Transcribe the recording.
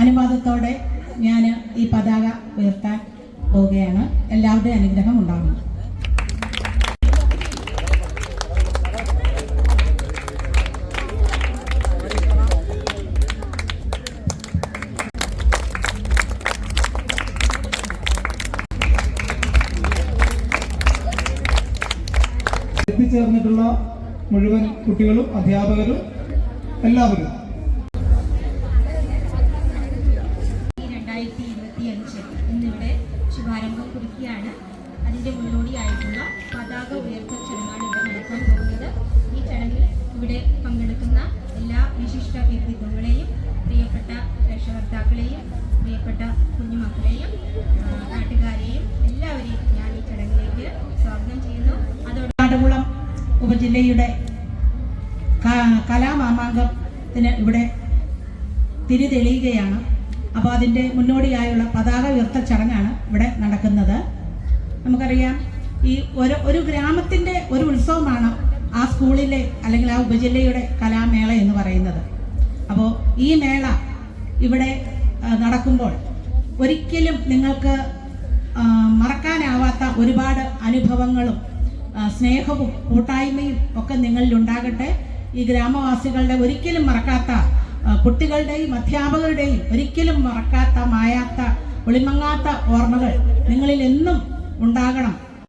അനുവാദത്തോടെ ഞാൻ ഈ പതാക ഉയർത്താൻ പോവുകയാണ്. എല്ലാവരുടെയും അനുഗ്രഹം ഉണ്ടാകണം എത്തിച്ചേർന്നിട്ടുള്ള മുഴുവൻ കുട്ടികളും അധ്യാപകരും എല്ലാവരും ശുഭാരംഭം കുറിക്കുകയാണ്. അതിന്റെ മുന്നോടിയായിട്ടുള്ള പതാക ഉയർത്തൽ ചടങ്ങാണ് ഇവിടെ നടക്കാൻ പോകുന്നത്. ഈ ചടങ്ങിൽ ഇവിടെ പങ്കെടുക്കുന്ന എല്ലാ വിശിഷ്ട വ്യക്തിത്വങ്ങളെയും പ്രിയപ്പെട്ട രക്ഷകർത്താക്കളെയും പ്രിയപ്പെട്ട കുഞ്ഞുമക്കളെയും നാട്ടുകാരെയും എല്ലാവരെയും ഞാൻ ഈ ചടങ്ങിലേക്ക് സ്വാഗതം ചെയ്യുന്നു. അതോടെ നാടുകുളം ഉപജില്ലയുടെ കലാമാമാങ്കത്തിന് ഇവിടെ തിരി തെളിയുകയാണ്. അപ്പോൾ അതിന്റെ മുന്നോടിയായുള്ള പതാക ഉയർത്തൽ ചടങ്ങാണ് ഇവിടെ നടക്കുന്നത്. നമുക്കറിയാം ഈ ഒരു ഒരു ഗ്രാമത്തിന്റെ ഒരു ഉത്സവമാണ് ആ സ്കൂളിലെ അല്ലെങ്കിൽ ആ ഉപജില്ലയുടെ കലാമേള എന്ന് പറയുന്നത്. അപ്പോൾ ഈ മേള ഇവിടെ നടക്കുമ്പോൾ ഒരിക്കലും നിങ്ങൾക്ക് മറക്കാനാവാത്ത ഒരുപാട് അനുഭവങ്ങളും സ്നേഹവും കൂട്ടായ്മയും ഒക്കെ നിങ്ങളിൽ ഉണ്ടാകട്ടെ ഈ ഗ്രാമവാസികളുടെ ഒരിക്കലും മറക്കാത്ത കുട്ടികളുടെയും അധ്യാപകരുടെയും ഒരിക്കലും മറക്കാത്ത മായാത്ത ഒളിമങ്ങാത്ത ഓർമ്മകൾ നിങ്ങളിൽ എന്നും ഉണ്ടാകണം.